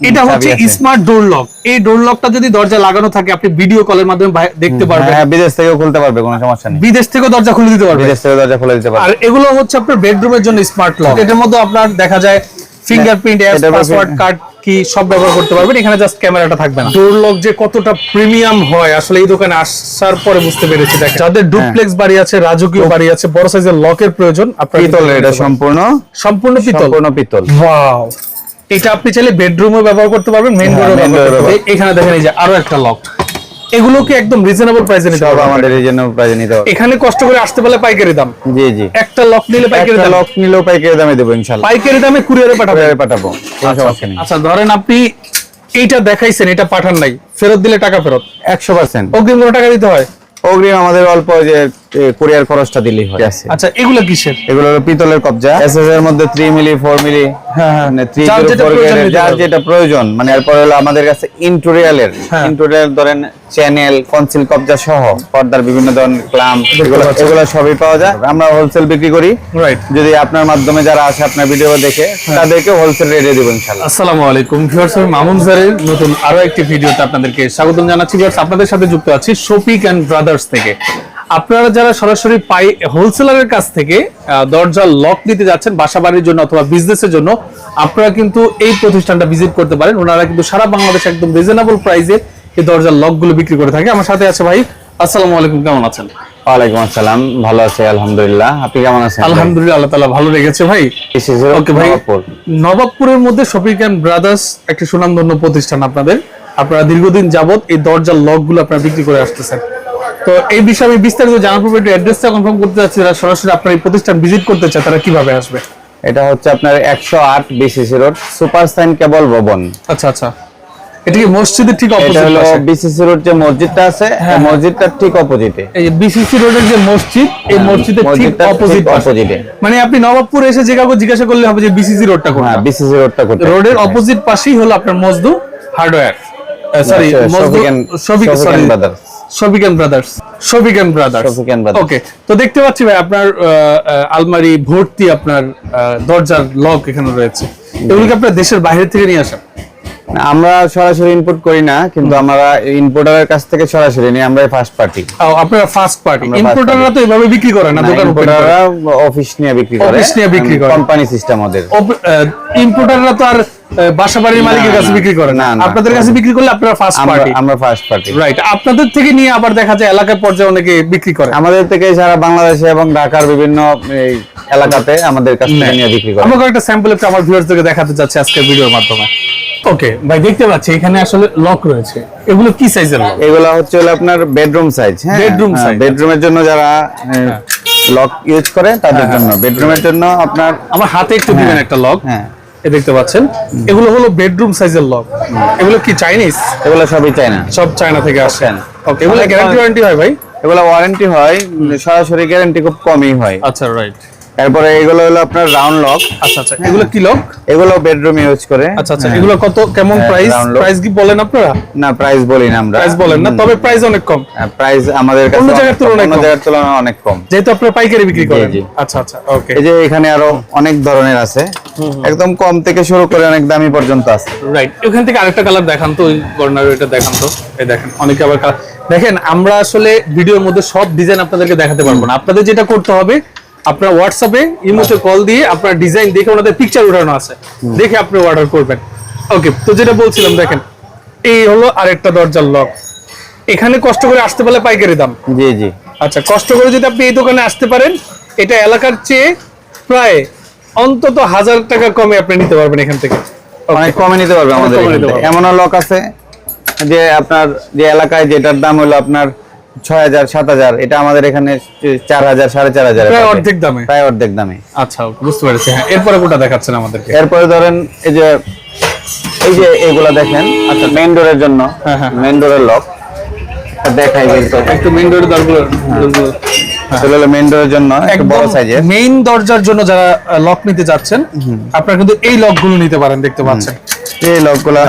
এটা হচ্ছে smart door lock এই ডোর লকটা যদি দরজা লাগানো থাকে আপনি ভিডিও কলের মাধ্যমে দেখতে পারবেন। হ্যাঁ বিদেশ থেকেও খুলতে পারবে কোনো সমস্যা নেই। বিদেশ থেকেও দরজা খুলে দিতে পারবেন বিদেশ থেকে দরজা খুলে দিতে পারবে। আর এগুলো হচ্ছে আপনার বেডরুমের জন্য স্মার্ট লক এটার মধ্যে আপনার দেখা যায় ফিঙ্গারপ্রিন্ট অ্যাপ পাসওয়ার্ড কার্ড কি সব ব্যবহার করতে পারবেন। এখানে জাস্ট ক্যামেরাটা থাকবে না। ডোর লক যে কতটা প্রিমিয়াম হয় আসলে এই দোকানে আসার পরে বুঝতে পেরেছি দেখেন। যাদের ডুপ্লেক্স বাড়ি আছে রাজকীয় বাড়ি আছে বড় সাইজের লকের প্রয়োজন আপনার পিতলের এটা সম্পূর্ণ? সম্পূর্ণ পিতল। সম্পূর্ণ পিতল। ওয়াও এটা আপনি চাইলে বেডরুমে ব্যবহার করতে পারবেন মেইন হ্যাঁ, ডোরে। এখানে দেখেন এই যে আরও একটা লক এগুলো কি একদম রিজনেবল প্রাইসে নিতে পারবেন আমাদের জন্য প্রাইজে নিতে হবে। এখানে কষ্ট করে আসতে পারলে পাইকারি দাম। জি জি। একটা লক নিলে পাইকারি দাম। লক নিলেও পাইকারি দামে দেবো ইনশাল্লাহ পাইকারি দামে কুরিয়ারে কুরিয়ারে পাঠাবো কোনো আচ্ছা ধরেন আপনি এইটা দেখাইছেন এটা পাঠান নাই ফেরত দিলে টাকা ফেরত। একশো পার্সেন্ট অগ্রিম কোনো টাকা দিতে হয়? অগ্রিম আমাদের অল্প যে কুরিয়ার খরচটা দিলেই হয়। আচ্ছা এগুলো কিসের? এগুলো হলো পিতলের কবজা। এসএস এর মধ্যে 3 মিলি 4 মিলি হ্যাঁ, হ্যাঁ। মানে 3 যার যেটা প্রয়োজন যার যেটা প্রয়োজন মানে এরপর হলো আমাদের কাছে ইন্টোরিয়ালের হ্যাঁ। ইন্টোরিয়াল ধরেন চ্যানেল কনসিল কবজা সহ পর্দার বিভিন্ন ধরনের ক্লাম এগুলো এগুলো সবই পাওয়া যায়। আমরা হোলসেল বিক্রি করি। রাইট যদি আপনার মাধ্যমে যারা আসে আপনার ভিডিও দেখে হ্যাঁ। তাদেরকে হোলসেল রেটে দেবো ইনশাআল্লাহ। আসসালামু আলাইকুম ভিউয়ার্স আমি মামুন স্যারের নতুন আরও একটি ভিডিওতে আপনাদেরকে স্বাগতম জানাচ্ছি। ভিউয়ার্স আপনাদের সাথে যুক্ত আছি শফিক এন্ড ব্রাদার্স থেকে। আপনারা যারা সরাসরি পাই হোলসেলারের কাছ থেকে আহ, দরজার লক নিতে যাচ্ছেন বাসা বাড়ির জন্য অথবা বিজনেসের জন্য আপনারা কিন্তু এই প্রতিষ্ঠানটা ভিজিট করতে পারেন। ওনারা কিন্তু সারা বাংলাদেশে একদম রিজনেবল প্রাইসে এই দরজার লকগুলো বিক্রি করে থাকে। আমার সাথে আছে ভাই আসসালামু আলাইকুম কেমন আছেন? ওয়ালাইকুম আসসালাম ভালো আছি আলহামদুলিল্লাহ। আপনি কেমন আছেন আলহামদুলিল্লাহ আল্লাহ তাআলা ভালো রেখেছে ভাই। ওকে ভাই নবাবপুরের মধ্যে শফিক এন্ড ব্রাদার্স একটি সুনামধন্য প্রতিষ্ঠান আপনাদের। আপনারা দীর্ঘদিন যাবত এই দরজার লকগুলো আপনারা বিক্রি করে আসতেছেন। তো এই বিষয়ে আমি বিস্তারিত জানার পূর্বে একটু অ্যাড্রেসটা কনফার্ম করতে চাচ্ছি যারা সরাসরি আপনার এই প্রতিষ্ঠান ভিজিট করতে চায় তারা কীভাবে আসবে? এটা হচ্ছে আপনার একশো আট BCC road Super Sign Cable ভবন আচ্ছা আচ্ছা। এটা কি মসজিদের ঠিক অপোজিট হলো বিসিসি রোড যে মসজিদটা আছে হ্যাঁ, এই মসজিদটার ঠিক অপোজিটে এই বিসিসি রোডের যে মসজিদ এই মসজিদের ঠিক অপোজিট এ। মানে আপনি নবাবপুর এসে যে কাউকে জিজ্ঞাসা করলে হবে যে বিসিসি রোডটা হ্যাঁ বিসিসি রোডটা করতে রোডের অপোজিট পাশেই হলো আপনার মজদু hardware sorry sorry brothers brothers. Okay তো দেখতে পাচ্ছি ভাই আপনার আহ, আহ, আলমারি ভর্তি আপনার আহ, দরজার লক এখানে রয়েছে। এগুলোকে আপনার দেশের বাইরে থেকে নিয়ে আসেন? আমরা সরাসরি ইনপুট করি না কিন্তু আমরা ইনপুটারের কাছ থেকে সরাসরি নিই আমরা ফার্স্ট পার্টি আপনারা ফার্স্ট পার্টি ইম্পোর্টাররা তো এভাবে বিক্রি করে না দোকান অফিস নিয়ে বিক্রি করে। Office নিয়ে বিক্রি করে। কোম্পানি সিস্টেম ওদের। ইম্পোর্টাররা তো আর আহ, বাসা বাড়ির মালিকের কাছে বিক্রি করে না। আপনাদের কাছে বিক্রি করলে আপনারা ফার্স্ট আমরা পার্টি আমরা ফার্স্ট পার্টি রাইট আপনাদের থেকে নিয়ে আবার দেখা যায় এলাকার পর্যায়ে অনেকে বিক্রি করে। আমাদের থেকে সারা বাংলাদেশে এবং ঢাকার বিভিন্ন এই এলাকাতে আমাদের কাছ থেকে নিয়ে বিক্রি করে। আমাকে একটা স্যাম্পল একটু আমার ভিউয়ার্সদেরকে দেখাতে চাচ্ছি আজকের ভিডিওর মাধ্যমে। ওকে ভাই দেখতে পাচ্ছি এখানে আসলে লক রয়েছে। এগুলো কি সাইজের লক এগুলা হচ্ছে হলো আপনার বেডরুম সাইজ হ্যাঁ। Bedroom size, বেডরুমের জন্য যারা লক ইউজ করে তাদের জন্য। বেডরুমের জন্য আপনার আমার হাতে একটু দিবেন একটা লক হ্যাঁ। এ দেখতে পাচ্ছেন। এগুলো হলো বেডরুম সাইজের লক। এগুলো কি চাইনিজ এগুলো সবই চায়না সব চায়না থেকে আসে। ওকে এগুলো গ্যারান্টি ওয়ারেন্টি হয় ভাই? এগুলো ওয়ারেন্টি হয় সরাসরি গ্যারান্টি খুব কমই হয়। আচ্ছা রাইট তারপরে এগুলো হলো আপনার রাউন্ড লক আচ্ছা আচ্ছা এগুলো কি লক এগুলো বেডরুম ইউজ করে। আচ্ছা আচ্ছা হ্যাঁ। এগুলো কত কেমন হ্যাঁ, প্রাইস প্রাইস কি বলেন আপনারা? না প্রাইস বলি না আমরা। প্রাইস বলেন না তবে প্রাইস অনেক কম। প্রাইস আমাদের কাছে অন্য জায়গার তুলনায় অন্য জায়গার তুলনায় অনেক কম। যেহেতু আপনারা পাইকারি বিক্রি করেন। আচ্ছা আচ্ছা ওকে এই যে এখানে আরও অনেক ধরনের আছে। একদম কম থেকে শুরু করে অনেক দামি পর্যন্ত আছে। রাইট ওখান থেকে আরেকটা কালার দেখান তো ওই কর্নার এটা দেখান তো। এই দেখেন অনেকে আবার কালার দেখেন আমরা আসলে ভিডিওর মধ্যে সব ডিজাইন আপনাদেরকে দেখাতে পারব না। আপনাদের যেটা করতে হবে আপনার হোয়াটসঅ্যাপে ইমোতে কল দিয়ে আপনার ডিজাইন দেখে ওনাদের পিকচার উঠানো আছে। দেখে আপনি অর্ডার করবেন। ওকে তো যেটা বলছিলাম দেখেন এই হলো আরেকটা দরজার লক এখানে কষ্ট করে আসতে পারলে পাইকারি দাম। জি জি। আচ্ছা কষ্ট করে যদি আপনি এই দোকানে আসতে পারেন এটা এলাকার চেয়ে প্রায় অন্তত হাজার টাকা কমে আপনি নিতে পারবেন এখান থেকে। অনেক কমে নিতে পারবে আমাদের। এমনও লক আছে যে আপনার যে এলাকায় যেটার দাম হলো আপনার ছয় হাজার সাত হাজার এটা আমাদের এখানে চার হাজার সাড়ে চার হাজার প্রায় অর্ধেক দামে? প্রায় অর্ধেক দামে। আচ্ছা বুঝতে পেরেছি। হ্যাঁ এরপরে দেখাচ্ছেন আমাদেরকে? এরপরে ধরেন এই যে এই যে এগুলা দেখেন আচ্ছা। ডোরের জন্য হ্যাঁ, হ্যাঁ। মেইন ডোরের লক। দেখাই একটু মেইন ডোরের দরগুলো। এগুলো হলো মেইন ডোরের জন্য একটু বড় সাইজের মেইন দরজার জন্য যারা লক নিতে যাচ্ছেন আপনারা কিন্তু এই লকগুলো নিতে পারেন দেখতে পাচ্ছেন। এই লকগুলা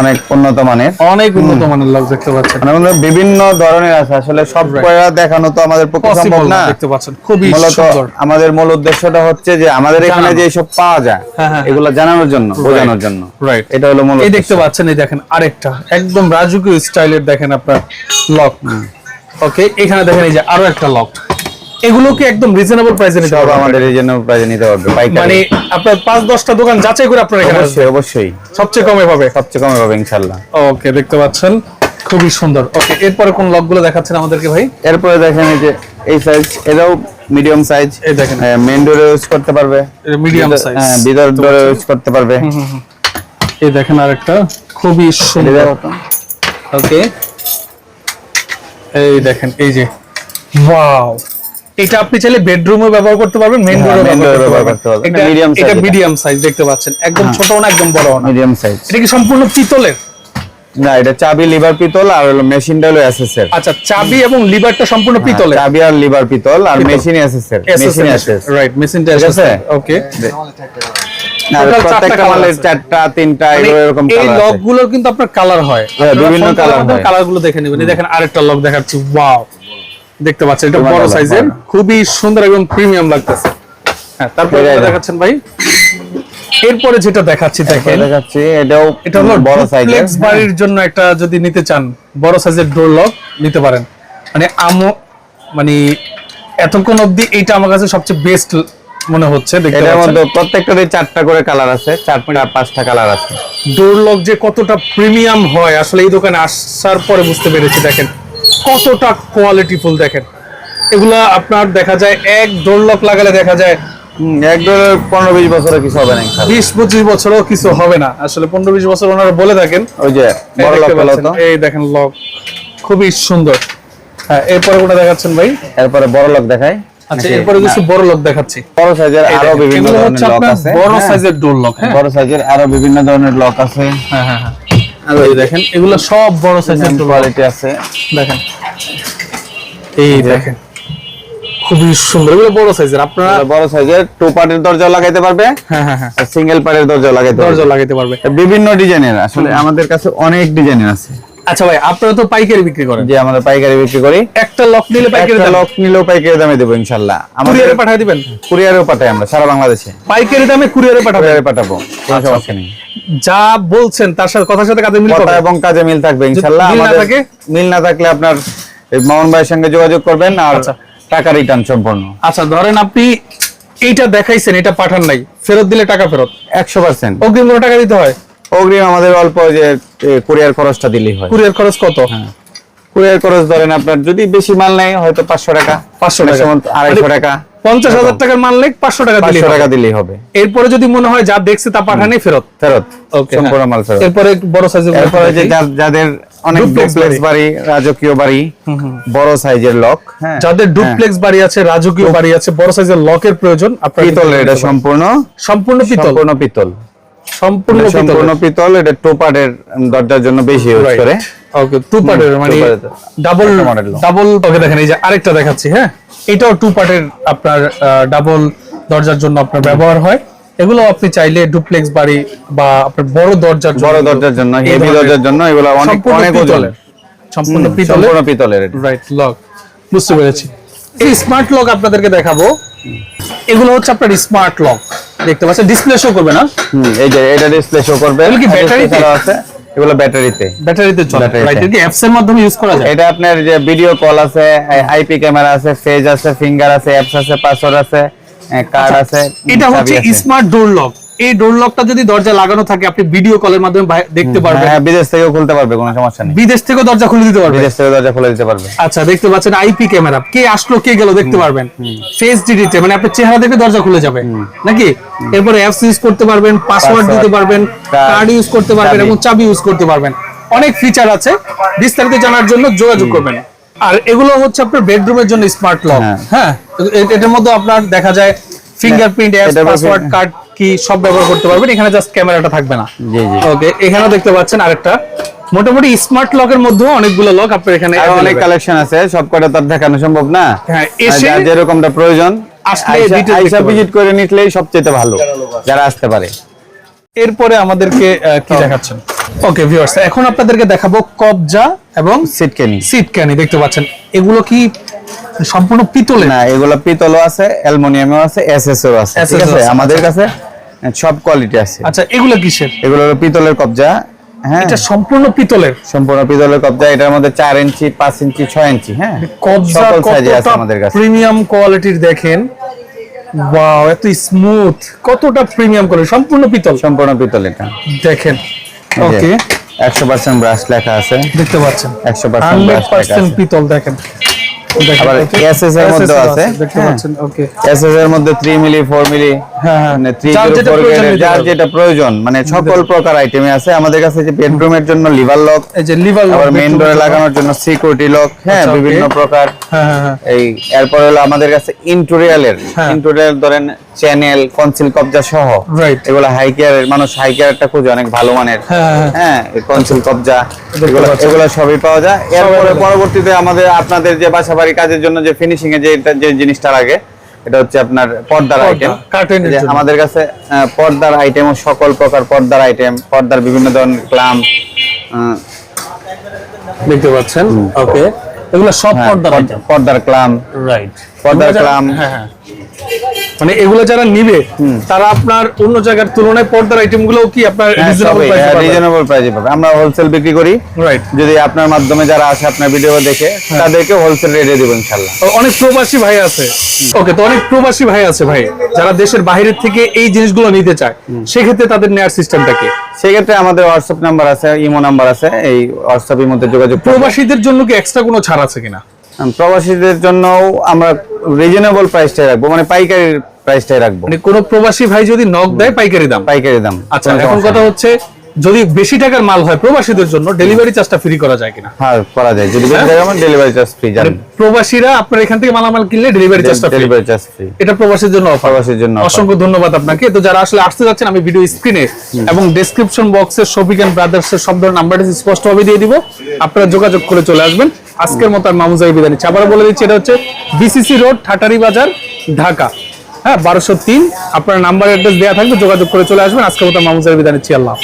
অনেক উন্নত মানের। অনেক উন্নত মানের লক দেখতে পাচ্ছেন। মানে বিভিন্ন ধরনের আছে। আসলে সব কয়লা দেখানো তো আমাদের পক্ষে সম্ভব না। দেখতে পাচ্ছেন। খুবই সুন্দর। আমাদের মূল উদ্দেশ্যটা হচ্ছে যে আমাদের এখানে। যে সব পাওয়া যায় হ্যাঁ, হ্যাঁ, এগুলো জানানোর জন্য বোঝানোর জন্য। রাইট এটা হলো মূল এই দেখতে পাচ্ছেন এই দেখেন আরেকটা। একদম রাজকীয় স্টাইলের দেখেন আপনার লক ওকে এখানে দেখেন এই যে আরও একটা লক এগুলোকে একদম রিজনেবল প্রাইসে নিতে হবে আমাদের জন্য প্রাইজে নিতে পারবে মানে আপনার পাঁচ দশটা দোকান যাচাই করে আপনার এখানে। অবশ্যই অবশ্যই। সবচেয়ে কমে পাবে? সবচেয়ে কমে পাবে ইনশাল্লাহ ওকে দেখতে পাচ্ছেন। খুবই সুন্দর। ওকে এরপরে কোন লকগুলো দেখাচ্ছেন আমাদেরকে ভাই? এরপরে দেখেন এই যে এই সাইজ এটাও মিডিয়াম সাইজ এই দেখেন। মেন ডোরে ইউজ করতে পারবে। মিডিয়াম সাইজ হ্যাঁ ভিতর ডোরে ইউজ করতে পারবে। এই দেখেন আরেকটা। খুবই সুন্দর। ওকে। এই দেখেন এই যে। ওয়াও। এটা আপনি চাইলে বেডরুমে ব্যবহার করতে পারবেন মেইন হ্যাঁ, ডোরে এ ব্যবহার করতে পারবেন। এটা medium size এটা। মিডিয়াম সাইজ দেখতে পাচ্ছেন। একদম ছোট না একদম বড় না। মিডিয়াম সাইজ এটা কি সম্পূর্ণ পিতলের? না এটা চাবি লিভার পিতল আর হলো মেশিনটা হলো এসএসএর আচ্ছা চাবি এবং লিভারটা সম্পূর্ণ পিতলের। চাবি আর লিভার পিতল আর মেশিন এসএসএর মেশিন এসএস রাইট মেশিনটা আছে? ওকে চারটা প্রত্যেকটা মালের চারটা তিনটা এরকম মানে এই কালার আছে কিন্তু আপনার কালার হয়। হ্যাঁ, বিভিন্ন হয়। কালারগুলো দেখে নেবেন। দেখেন আরেকটা লক দেখাচ্ছি। ওয়াও দেখতে পাচ্ছেন এটা বড় সাইজের খুবই সুন্দর এবং প্রিমিয়াম লাগতেছে। হ্যাঁ তারপরে দেখাচ্ছেন ভাই। এরপরে যেটা দেখাচ্ছি দেখেন। দেখাচ্ছি এটাও এটা হলো বড় সাইজের ডুপ্লেক্স বাড়ির জন্য একটা যদি নিতে চান বড় সাইজের ডোর লক নিতে পারেন। মানে আমো মানে এতক্ষণ অবধি এইটা আমার কাছে সবচেয়ে বেস্ট মনে হচ্ছে দেখতে পাচ্ছেন। মধ্যে প্রত্যেকটারই চারটা করে কালার আছে চারটা পাঁচটা কালার আছে। ডোর লক যে কতটা প্রিমিয়াম হয় আসলে এই দোকানে আসার পরে বুঝতে পেরেছি দেখেন। কতটা কোয়ালিটি ফুল দেখেন? এগুলা আপনার দেখা যায় এক ডোর লক লাগালে দেখা যায় এক ডলার পনেরো বিশ কিছু হবে না বিশ পঁচিশ বছরও কিছু হবে না। আসলে পনেরো বিশ বছর ওনারা বলে থাকেন। ওই যে এই বড় লক দেখেন লক। খুবই সুন্দর। হ্যাঁ এরপরে কোনটা দেখাচ্ছেন ভাই? এরপরে বড় লক দেখাই। আচ্ছা এরপরে কিছু বড় লক দেখাচ্ছি। বড় সাইজের আরও বিভিন্ন ধরনের লক আছে। বড় হ্যাঁ, সাইজের ডোর লক হ্যাঁ। বড় সাইজের আরও বিভিন্ন ধরনের লক আছে। হ্যাঁ হ্যাঁ। হ্যাঁ এই দেখেন এগুলো সব বড় সাইজের কোয়ালিটি আছে। দেখেন। এই দেখেন খুবই সুন্দর। এগুলো বড় সাইজের আপনারা বড় সাইজের টু পার্টের দরজা লাগাইতে পারবে হ্যাঁ হ্যাঁ হ্যাঁ। সিঙ্গেল পার্টের দরজা লাগাইতে দরজা লাগাইতে পারবে। বিভিন্ন ডিজাইনের আসলে আমাদের কাছে অনেক ডিজাইনের আছে। আচ্ছা ভাই আপনারা তো পাইকারি বিক্রি করেন। যে আমাদের পাইকারি বিক্রি করি। একটা লক নিলে পাইকারি একটা দাম। লক নিলেও পাইকারি দামে দেবো ইনশাল্লাহ। আমাদের কুরিয়ারে পাঠিয়ে দিবেন? কুরিয়ারেও পাঠাই আমরা সারা বাংলাদেশে। পাইকারি দামে কুরিয়ারে পাঠাবেন কুরিয়ারে পাঠাবো কোনো আচ্ছা, সমস্যা নেই। যা বলছেন তার সাথে কথার সাথে কাজে মিল কথা এবং কাজে মিল থাকবে না আমাদের থাকে? মিল না থাকলে আপনার এই মামুন ভাইয়ের সঙ্গে যোগাযোগ করবেন আর আচ্ছা। টাকা রিটার্ন সম্পূর্ণ আচ্ছা ধরেন আপনি এইটা দেখাইছেন এটা পাঠান নাই। ফেরত দিলে টাকা ফেরত? একশো পার্সেন্ট। অগ্রিম কোনো টাকা দিতে হয়? অগ্রিম আমাদের অল্প যে কুরিয়ার খরচটা দিলেই হয়। কুরিয়ার খরচ কত? কুরিয়ার খরচ ধরেন আপনার যদি বেশি মাল নেয় হয়তো পাঁচশো টাকা। 500 টাকা। আড়াইশো মানে টাকা। পঞ্চাশ হাজার টাকার মাল নেই পাঁচশো টাকা পাঁচশো টাকা দিলেই হবে। এরপরে যদি মনে হয় যা দেখছে তা পাঠানি ফেরত। ফেরত। সম্পূর্ণ মাল ফেরত। এরপরে বড় সাইজের এরপরে যে যাদের অনেক ডুপ্লেক্স বাড়ি। রাজকীয় বাড়ি বড় সাইজের লক হ্যাঁ যাদের ডুপ্লেক্স বাড়ি আছে রাজকীয় বাড়ি আছে বড় সাইজের লকের প্রয়োজন আপনারা পিতলের এটা সম্পূর্ণ সম্পূর্ণ পিতল। সম্পূর্ণ পিতল। সম্পূর্ণ সম্পূর্ণ পিতল এটা টোপারের দরজার জন্য বেশি ইউজ করে ওকে টু পার্টের মানে। ডাবল ডাবল ওকে দেখেন এই যে আরেকটা দেখাচ্ছি হ্যাঁ? এটাও টু পার্টের আপনার ডাবল দরজার জন্য আপনার ব্যবহার হয়। এগুলো আপনি চাইলে ডুপ্লেক্স বাড়ি বা আপনার বড় দরজার জন্য বড় দরজার জন্য হেভি দরজার জন্য এগুলো অনেক অনেক ওজন। সম্পূর্ণ পিতলের। সম্পূর্ণ পিতলের রাইট লক বুঝতে পেরেছি। এই স্মার্ট লক আপনাদেরকে দেখাবো। এগুলো হচ্ছে আপনার স্মার্ট লক দেখতে পাচ্ছেন ডিসপ্লে শো করবে না? হুম, এই যে এটা ডিসপ্লে শো করবে। এগুলো কি ব্যাটারিতে? আছে এগুলো ব্যাটারিতে ব্যাটারিতে চলে। রাইট কি অ্যাপস এর মাধ্যমে ইউজ করা যায়? এটা আপনার যে ভিডিও কল আছে আইপি ক্যামেরা আছে ফেজ আছে ফিঙ্গার আছে অ্যাপস আছে পাসওয়ার্ড আছে কার্ড আছে আচ্ছা, এটা হচ্ছে স্মার্ট ডোর লক এই ডোর লকটা যদি দরজা লাগানো থাকে আপনি ভিডিও কলের মাধ্যমে দেখতে পারবেন। হ্যাঁ বিদেশ থেকেও খুলতে পারবে কোনো সমস্যা নেই। বিদেশ থেকেও দরজা খুলে দিতে পারবেন বিদেশ থেকে দরজা খুলে দিতে পারবে। আচ্ছা দেখতে পাচ্ছেন আইপি ক্যামেরা কে আসলো কে গেল দেখতে পারবেন। ফেস ডিডিতে মানে আপনার চেহারা দেখে দরজা খুলে যাবে। নাকি? এরপরে অ্যাপস ইউজ করতে পারবেন পাসওয়ার্ড দিতে পারবেন কার্ড ইউজ করতে পারবেন এবং চাবি ইউজ করতে পারবেন। অনেক ফিচার আছে। বিস্তারিত জানার জন্য যোগাযোগ করবেন। আর এগুলো হচ্ছে আপনার বেডরুমের জন্য স্মার্ট লক হ্যাঁ। হ্যাঁ এটার মধ্যে আপনার দেখা যায় ফিঙ্গারপ্রিন্ট অ্যাপস পাসওয়ার্ড কার্ড কি সব ব্যবহার করতে পারবেন? এখানে জাস্ট ক্যামেরাটা থাকবে না। জি জি। ওকে এখানেও দেখতে পাচ্ছেন আরেকটা। মোটামুটি স্মার্ট লকের মধ্যেও অনেকগুলো লক আপনার এখানে অনেক কালেকশন আছে সব কটা তো দেখানো সম্ভব না। হ্যাঁ, এসে- যেরকমটা প্রয়োজন আসলে আইসা ভিজিট করে নিলেই সবচেয়ে ভালো যারা আসতে পারে। এরপরে আমাদেরকে কি দেখাচ্ছেন? ওকে ভিউয়ার্স এখন আপনাদেরকে দেখাবো কবজা এবং সিটকেনি সিট ক্যানি দেখতে পাচ্ছেন। এগুলো কি সম্পূর্ণ পিতলে না এগুলো পিতলও আছে অ্যালুমিনিয়ামও আছে এসএসও আছে ঠিক আছে? আমাদের কাছে সব কোয়ালিটি আছে। আচ্ছা এগুলো কিসের? এগুলো হলো পিতলের কবজা হ্যাঁ। এটা সম্পূর্ণ পিতলের? সম্পূর্ণ পিতলের কবজা এটার মধ্যে চার ইঞ্চি পাঁচ ইঞ্চি ছয় ইঞ্চি হ্যাঁ। কবজা সকল সাইজে আছে কতটা আমাদের কাছে। প্রিমিয়াম কোয়ালিটির দেখেন? ওয়াও এত স্মুথ কতটা প্রিমিয়াম সম্পূর্ণ পিতল। সম্পূর্ণ পিতল এটা। দেখেন। ওকে একশো পার্সেন্ট ব্রাশ লেখা আছে। দেখতে পাচ্ছেন। 100% লেখা পার্সেন্ট। পিতল দেখেন, আবার okay? SS এর মধ্যেও SS আছে, দেখতে হ্যাঁ। পাচ্ছেন ওকে এসএস এর মধ্যে থ্রি মিলি ফোর মিলি হ্যাঁ, হ্যাঁ। থ্রি যার যেটা প্রয়োজন যার যেটা প্রয়োজন মানে সকল প্রকার আইটেমে আছে। আমাদের কাছে যে বেডরুমের জন্য লিভার লক এই যে লিভার আবার মেইন ডোরে লাগানোর জন্য সিকিউরিটি লক হ্যাঁ আচ্ছা, বিভিন্ন প্রকার। হ্যাঁ হ্যাঁ হ্যাঁ। এই এরপর হলো আমাদের কাছে ইন্টোরিয়ালের হ্যাঁ। ইন্টোরিয়াল ধরেন চ্যানেল কনসিল কবজা সহ। এগুলো হাই কেয়ারের মানুষ হাই কেয়ারটা খুঁজে অনেক ভালো মানের। হ্যাঁ, হ্যাঁ। হ্যাঁ। কনসিল কবজা এগুলো এগুলো সবই পাওয়া যায়। এরপরে পরবর্তীতে আমাদের আপনাদের যে বাসাবাড়ি কাজের জন্য যে ফিনিশিং এ যে এটা- যে জিনিসটা লাগে এটা হচ্ছে আপনার পর্দার আইটেম। আমাদের কাছে পর্দার আইটেম সকল প্রকার পর্দার আইটেম পর্দার বিভিন্ন ধরনের ক্লাম দেখতে পাচ্ছেন? ওকে এগুলো সব পর্দার পর্দার ক্লাম রাইট পর্দার ক্লাম হ্যাঁ হ্যাঁ। মানে এগুলো যারা নিবে তারা আপনার অন্য জায়গার তুলনায় পর্দার আইটেমগুলো কি আপনার রিজনেবল প্রাইসে পাবে আমরা হোলসেল বিক্রি করি। রাইট যদি আপনার মাধ্যমে যারা আসে আপনার ভিডিও দেখে তাদেরকে হোলসেল রেটে দেবো ইনশাল্লাহ অনেক প্রবাসী ভাই আছে। ওকে তো অনেক প্রবাসী ভাই আছে ভাই যারা দেশের বাইরের থেকে এই জিনিসগুলো নিতে চায় সেক্ষেত্রে তাদের নেয়ার সিস্টেমটা কি? সেক্ষেত্রে আমাদের হোয়াটসঅ্যাপ নাম্বার আছে ইমো নাম্বার আছে এই হোয়াটসঅ্যাপের মধ্যে যোগাযোগ। প্রবাসীদের জন্য কি এক্সট্রা কোনো ছাড় আছে কিনা? প্রবাসীদের জন্য আমরা রিজনেবল প্রাইসটাই রাখব মানে পাইকারি প্রাইসটাই রাখব। মানে কোনো প্রবাসী ভাই যদি নক দেয় পাইকারি দাম। পাইকারি দাম আচ্ছা এখন কথা হচ্ছে যদি বেশি টাকার মাল হয় প্রবাসীদের জন্য ডেলিভারি চার্জটা ফ্রি করা যায় কিনা? হ্যাঁ করা যায়। যদি বেশি হ্যাঁ? টাকা আমার ডেলিভারি চার্জ ফ্রি মানে জানেন প্রবাসীরা আপনার এখান থেকে মালামাল কিনলে ডেলিভারি চার্জটা ফ্রি ডেলিভারি চার্জ ফ্রি এটা প্রবাসীর জন্য অফার প্রবাসীর জন্য অসংখ্য ধন্যবাদ আপনাকে। তো যারা আসলে আসতে যাচ্ছেন আমি ভিডিও স্ক্রিনে এবং ডেসক্রিপশন বক্সে শফিক এন্ড ব্রাদার্স এর সব ধরনের নাম্বারটা স্পষ্টভাবে দিয়ে দিব। আপনারা যোগাযোগ করে চলে আসবেন। আজকের মতো আর মামুজাই বিদায় নিচ্ছি। আবার বলে দিচ্ছি, এটা হচ্ছে বিসিসি রোড ঠাটারি বাজার ঢাকা। হ্যাঁ বারোশো তিন। আপনার নাম্বার অ্যাড্রেস দেওয়া থাকবে, যোগাযোগ করে চলে আসবেন। আজকের মতো মামুজাই বিদায় নিচ্ছি। আল্লাহ